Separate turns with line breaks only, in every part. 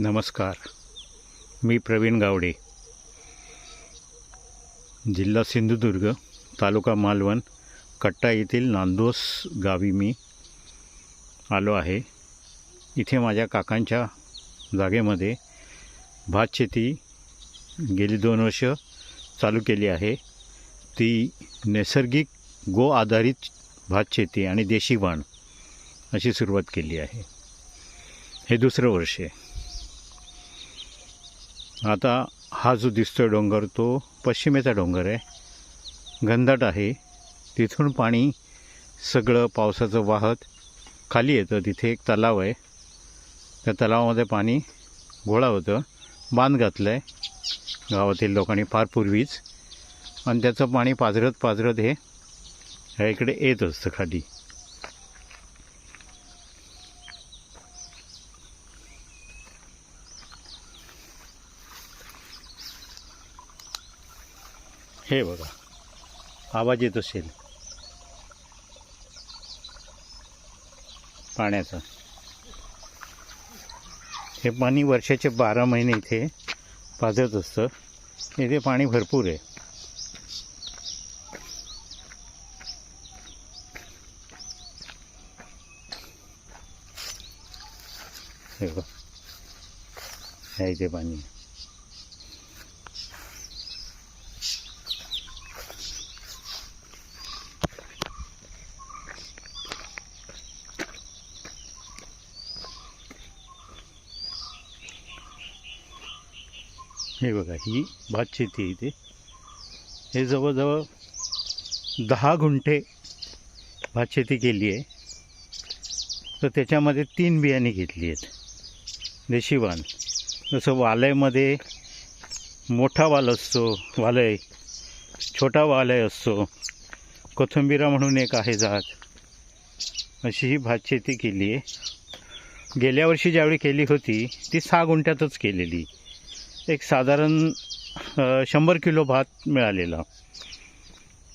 नमस्कार. मी प्रवीण गावडे. जिल्हा सिंधुदुर्ग तालुका मालवण कट्टा येथील नांदोस गावी मी आलो आहे. इथे माझ्या काकांच्या जागेमध्ये भात शेती गेली दोन वर्ष चालू केली आहे. ती नैसर्गिक गो आधारित भात शेती आणि देशी वाण अशी सुरुवात केली आहे. हे दुसरं वर्ष आहे. आता हा जो दिसतोय डोंगर तो पश्चिमेचा डोंगर आहे. घनदाट आहे. तिथून पाणी सगळं पावसाचं वाहत खाली येतं. तिथे एक तलाव आहे. त्या तलावामध्ये पाणी गोळा होतं. बांध घातलं आहे गावातील लोकांनी फार पूर्वीच. आणि त्याचं पाणी पाझरत पाझरत हे ह्या इकडे येत असतं खाली. हे बघा. आवाज येत असेल. पाण्याचा. हे पाणी वर्षाचे बारा महिने इथे पाजत असतं. इथे पाणी भरपूर आहे. हे बघा. इथे पाणी हे बघा ही भात शेती आहे इथे. हे जवळजवळ दहा गुंठे भात शेती केली आहे. तर त्याच्यामध्ये तीन बियाणे घेतली आहेत. देशी वाण जसं वालयमध्ये मोठा वाल असतो वालय छोटा वालय असतो कोथिंबिरा म्हणून एक आहे जात. अशी ही भात शेती केली आहे. गेल्या वर्षी ज्यावेळी केली होती ती सहा गुंठ्यातच केलेली. एक साधारण शंभर किलो भात मिळालेला.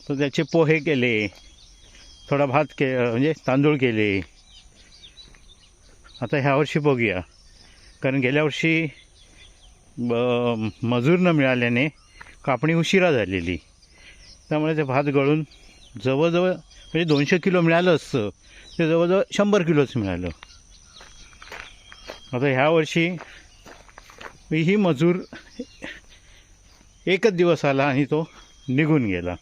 तर त्याचे पोहे केले थोडा भात के म्हणजे तांदूळ केले. आता ह्या वर्षी बघूया. कारण गेल्या वर्षी ब- मजूर न मिळाल्याने कापणी उशिरा झालेली. त्यामुळे ते भात गळून जवळजवळ म्हणजे दोनशे किलो मिळालं असतं ते जवळजवळ शंभर किलोच मिळालं. आता ह्या वर्षी ही मजूर एकच दिवस आला आणि तो निघून गेला.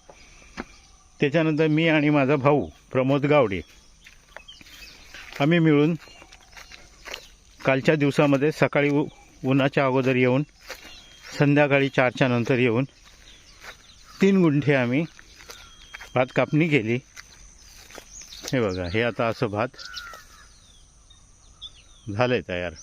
त्याच्यानंतर मी आणि माझा भाऊ प्रमोद गावडे आम्ही मिळून कालच्या दिवसामध्ये सकाळी उ उन्हाच्या अगोदर येऊन संध्याकाळी चारच्या नंतर येऊन तीन गुंठे आम्ही भात कापणी केली. हे बघा हे आता असं भात झालं आहे तयार.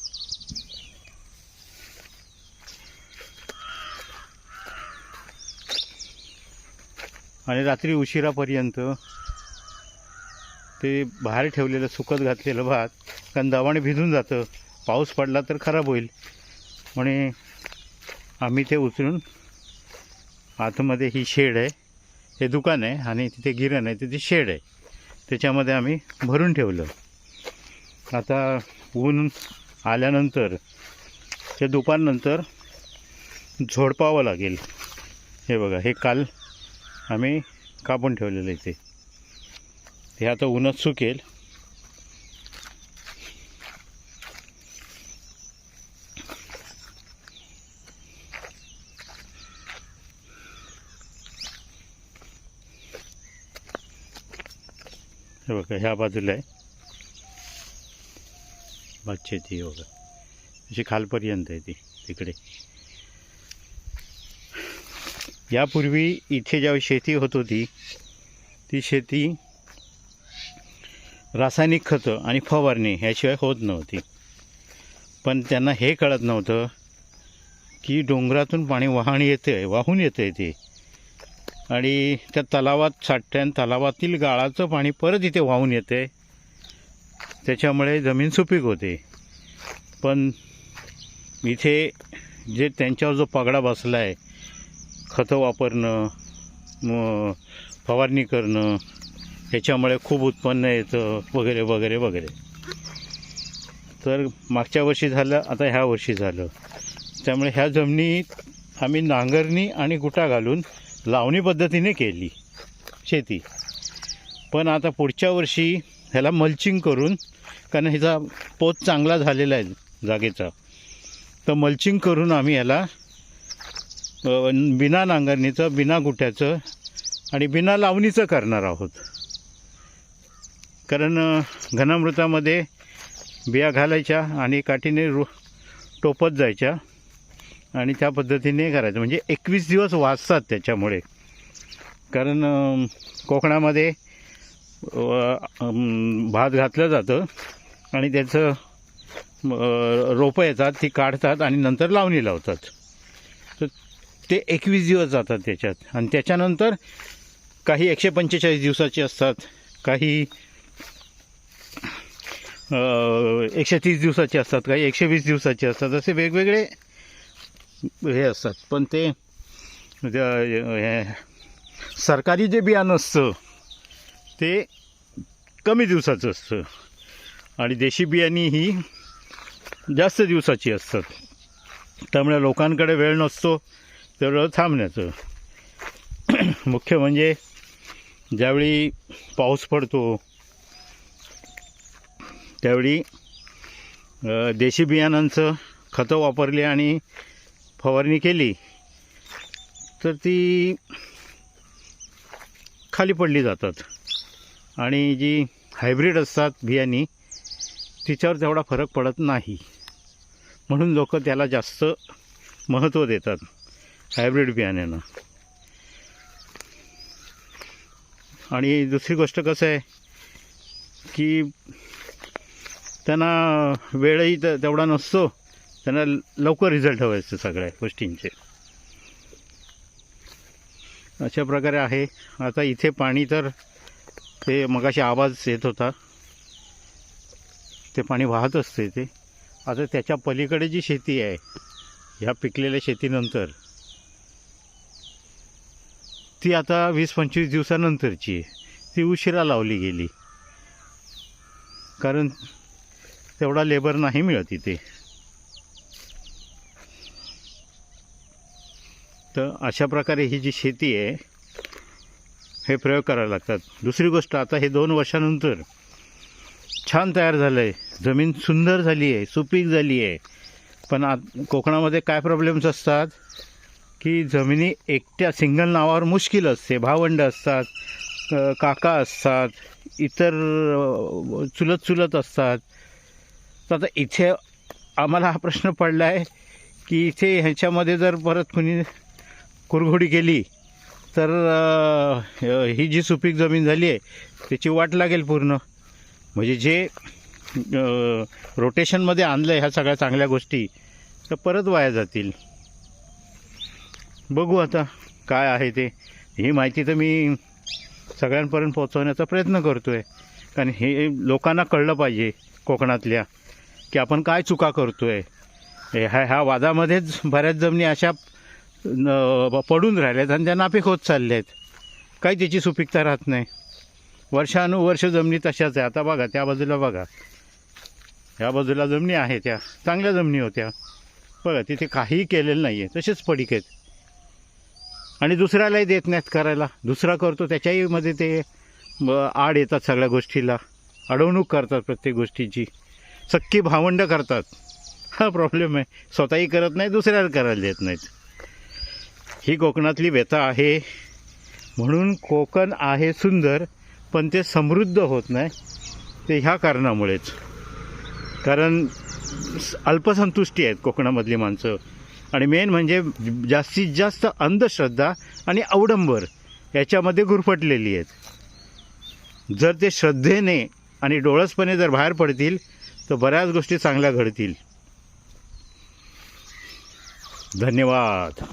आणि रात्री उशिरापर्यंत ते बाहेर ठेवलेलं सुकत घातलेलं भात कारण दवाने भिजून जातं. पाऊस पडला तर खराब होईल. म्हणे आम्ही ते उचलून आतमध्ये ही शेड आहे. हे दुकान आहे आणि तिथे गिरण आहे तिथे शेड आहे. त्याच्यामध्ये आम्ही भरून ठेवलं. आता ऊन आल्यानंतर त्या दुपारनंतर झोडपावं लागेल. हे बघा हे काल आम्ही कापून ठेवलेलं इथे हे आता उन्हात सुकेल. हे बघा ह्या बाजूला आहे. भातशेती आहे बघा. अशी खालपर्यंत आहे ती तिकडे. यापूर्वी इथे ज्यावेळी शेती होत होती ती शेती रासायनिक खतं आणि फवारणी ह्याशिवाय होत नव्हती. पण त्यांना हे कळत नव्हतं की डोंगरातून पाणी वाहण येतं आहे वाहून येतं आहे ते. आणि त्या तलावात साठ्यान तलावातील गाळाचं पाणी परत इथे वाहून येतं. आहे त्याच्यामुळे जमीन सुपीक होते. पण इथे जे त्यांच्यावर जो पगडा बसला आहे खतं वापरणं मग फवारणी करणं ह्याच्यामुळे खूप उत्पन्न येतं वगैरे वगैरे वगैरे. तर मागच्या वर्षी झालं आता ह्या वर्षी झालं. त्यामुळे ह्या जमिनीत आम्ही नांगरणी आणि गुटा घालून लावणी पद्धतीने केली शेती. पण आता पुढच्या वर्षी ह्याला मल्चिंग करून कारण ह्याचा पोत चांगला झालेला आहे जागेचा तर मल्चिंग करून आम्ही ह्याला बिना नांगरणीचं बिना गुट्याचं आणि बिना लावणीचं करणार आहोत. कारण घनामृतामध्ये बिया घालायच्या आणि काठीने रो टोपत जायच्या आणि त्या पद्धतीने करायचं. म्हणजे एकवीस दिवस वाचतात त्याच्यामुळे. कारण कोकणामध्ये भात घातलं जातं आणि त्याचं रोपं येतात ती काढतात आणि नंतर लावणी लावतात. ते एकवीस दिवस जातात त्याच्यात. आणि त्याच्यानंतर काही एकशे पंचेचाळीस दिवसाचे असतात. काही एकशे तीस दिवसाचे असतात. काही एकशे वीस दिवसाचे असतात. असे वेगवेगळे हे असतात. पण ते त्या- हे सरकारी जे बियाणं असतं ते कमी दिवसाचं असतं. आणि देशी बियाणी ही जास्त दिवसाची असतात. त्यामुळे लोकांकडे वेळ नसतो. तेवढं थांबण्याचं मुख्य म्हणजे ज्यावेळी पाऊस पडतो त्यावेळी देशी बियाणांचं खतं वापरली आणि फवारणी केली तर ती खाली पडली जातात आणि जी हायब्रिड असतात बियाणी तिच्यावर तेवढा फरक पडत नाही म्हणून लोक त्याला जास्त महत्त्व देतात हायब्रिड बियाण्यानं आणि दुसरी गोष्ट कसं आहे की त्यांना वेळही तर तेवढा नसतो त्यांना लवकर रिझल्ट हवे असते सगळ्या गोष्टींचे. अशा प्रकारे आहे. आता इथे पाणी तर ते मगाशी आवाज येत होता. ते पाणी वाहत असते ते. आता त्याच्या पलीकडे जी शेती आहे ह्या पिकलेल्या शेतीनंतर ती आता वीस पंचवीस दिवसानंतरची आहे. ती उशिरा लावली गेली. कारण तेवढा लेबर नाही मिळत इथे. तर अशा प्रकारे ही जी शेती आहे हे प्रयोग करावे लागतात. दुसरी गोष्ट आता हे दोन वर्षानंतर छान तयार झालं आहे जमीन सुंदर झाली आहे सुपीक झाली आहे. पण आत कोकणामध्ये काय प्रॉब्लेम्स असतात? की जमिनी एकट्या सिंगल नावावर मुश्किल असते. भावंड असतात काका असतात इतर चुलत चुलत असतात. तर आता इथे आम्हाला हा प्रश्न पडला आहे की इथे ह्याच्यामध्ये जर परत कुणी कुरघोडी केली तर ही जी सुपीक जमीन झाली आहे त्याची वाट लागेल पूर्ण. म्हणजे जे रोटेशनमध्ये आणलं आहे ह्या सगळ्या चांगल्या गोष्टी तर परत वाया जातील. बघू आता काय आहे ते. ही माहिती तर मी सगळ्यांपर्यंत पोहोचवण्याचा प्रयत्न करतो आहे कारण हे लोकांना कळलं पाहिजे कोकणातल्या की आपण काय चुका करतो आहे ह्या ह्या वादामध्येच बऱ्याच जमिनी अशा पडून पडून राहिल्यात आणि त्या नापिक होत चालल्या आहेत काही त्याची सुपीकता राहत नाही. वर्षानुवर्ष जमिनी तशाच आहे. आता बघा त्या बाजूला बघा. ह्या बाजूला जमिनी आहे त्या. चांगल्या जमिनी होत्या. बघा तिथे काहीही केलेलं नाही आहे तसेच पडीक आहेत. आणि दुसऱ्यालाही देत नाहीत करायला. दुसरा करतो त्याच्याही मध्ये ते आड येतात सगळ्या गोष्टीला. अडवणूक करतात प्रत्येक गोष्टीची. सक्की भावंड करतात. हा प्रॉब्लेम आहे. स्वतःही करत नाही दुसऱ्याला करायला देत नाहीत. ही कोकणातली व्यथा आहे. म्हणून कोकण आहे सुंदर पण ते समृद्ध होत नाही. ते ह्या कारणामुळेच. कारण अल्पसंतुष्टी आहेत कोकणामधली माणसं. आणि मेन म्हणजे जास्तीत जास्त अंधश्रद्धा आणि अवडंबर याच्यामध्ये गुरफटलेली आहेत. जर ते श्रद्धेने आणि डोळसपणे जर बाहेर पडतील तर बऱ्याच गोष्टी चांगल्या घडतील. धन्यवाद.